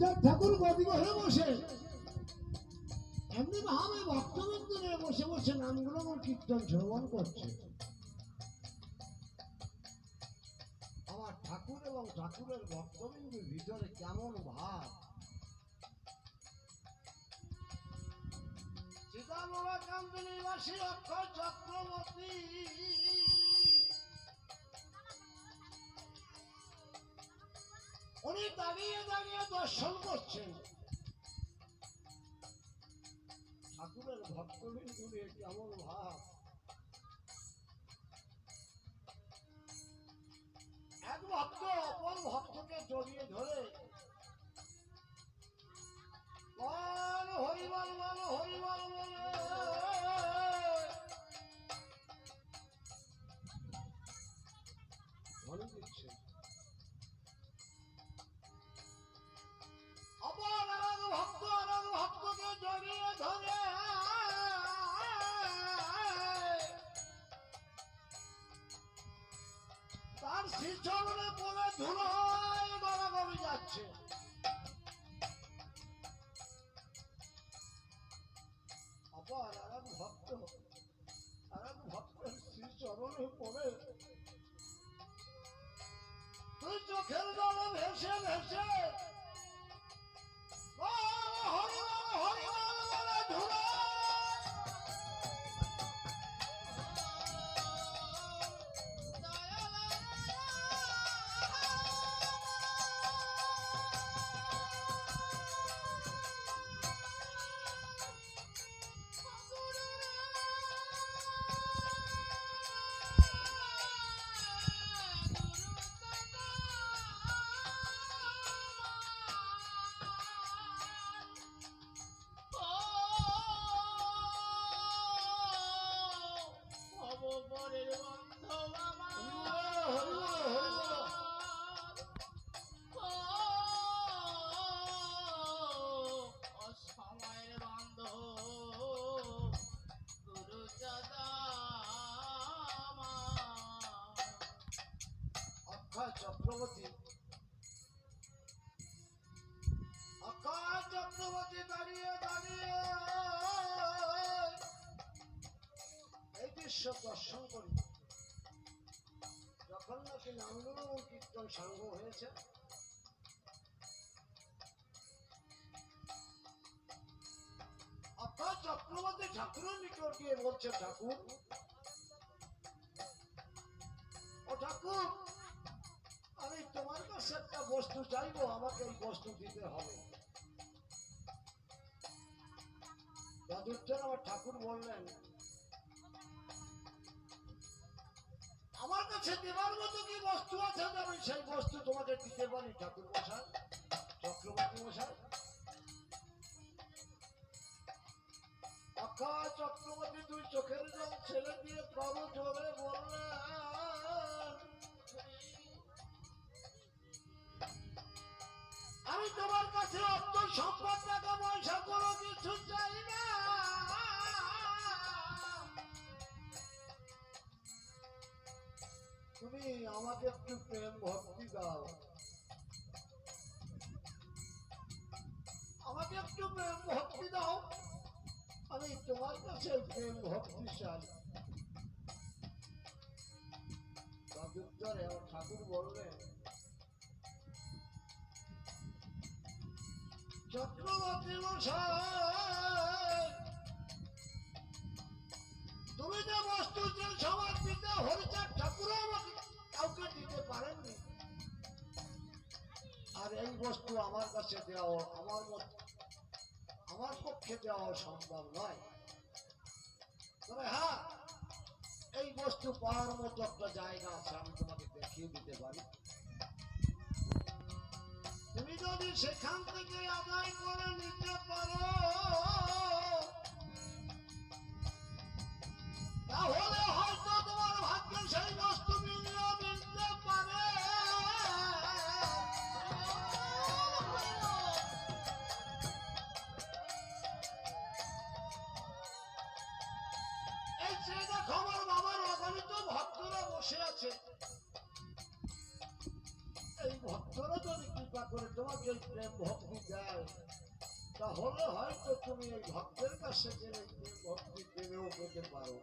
হরিচাঁদ ঠাকুর গদিব হয়ে বসে। এমনি ভাবে ভক্তবৃন্দ নিয়ে বসে বসে নামগুলো কীর্তন শ্রবণ করছে। আমার ঠাকুর এবং ঠাকুরের ভক্তবৃন্দের ভিতরে কেমন ভাব। সীতামলা কান্দিনীবাসী অক্ষর চক্রবর্তী। দাঁড়িয়ে দাঁড়িয়ে দর্শন করছেন ঠাকুরের ভক্তবৃন্দুরে কেমন ভাব? এক ভক্ত অপর ভক্তকে জড়িয়ে ধরে acı. Abla anana bu hakkı. Ana bu hakkı siz sorunu onu. Kız yok her dalim her şey her şey. এই দর্শন করি যখন নাকি নামগুলো কীর্তন সাঙ্গ হয়েছে অক্ষয় চক্রবর্তী ঠাকুরের নিকট গিয়ে বলছে ঠাকুর ও ঠাকুর আমি তোমার কাছে একটা বস্তু চাইব আমাকে এই বস্তু দিতে হবে দাদুর আমার ঠাকুর বললেন কাছে দেবার মতো কি বস্তু আছে? আমি সেই বস্তু তোমাকে দিতে পারি ঠাকুর মশাই চক্রবর্তী মশাই। চক্রবর্তী, দুই চোখের জল ছেলে দিয়ে প্রভু জোরে বললেন আমি তোমার কাছে অর্থ সম্পদ টাকা পয়সা কোনো কিছু চাই না। আমাকে একটু প্রেম ভক্তি দাও। আমাকে একটু প্রেম ভক্তি দাও। আমি তোমার কাছে প্রেম ভক্তি ঠাকুর বললেন, চক্রবর্তী মশাই! আর এই বস্তু আমার কাছে দেওয়া, আমার আমার পক্ষে দেওয়া সম্ভব নয়। তবে হ্যাঁ এই বস্তু পাওয়ার মতো একটা জায়গা আছে, আমি তোমাকে দেখিয়ে দিতে পারি। তুমি যদি সেখান থেকে আদায় করে নিতে পারো ভক্তরা বসে আছে এই ভক্তরা যদি কৃপা করে তোমাকে এই প্রেম ভক্তি দেয়, তাহলে হয়তো তুমি এই ভক্তের কাছে গেলে প্রেম ভক্তি প্রেমেও পেতে পারো।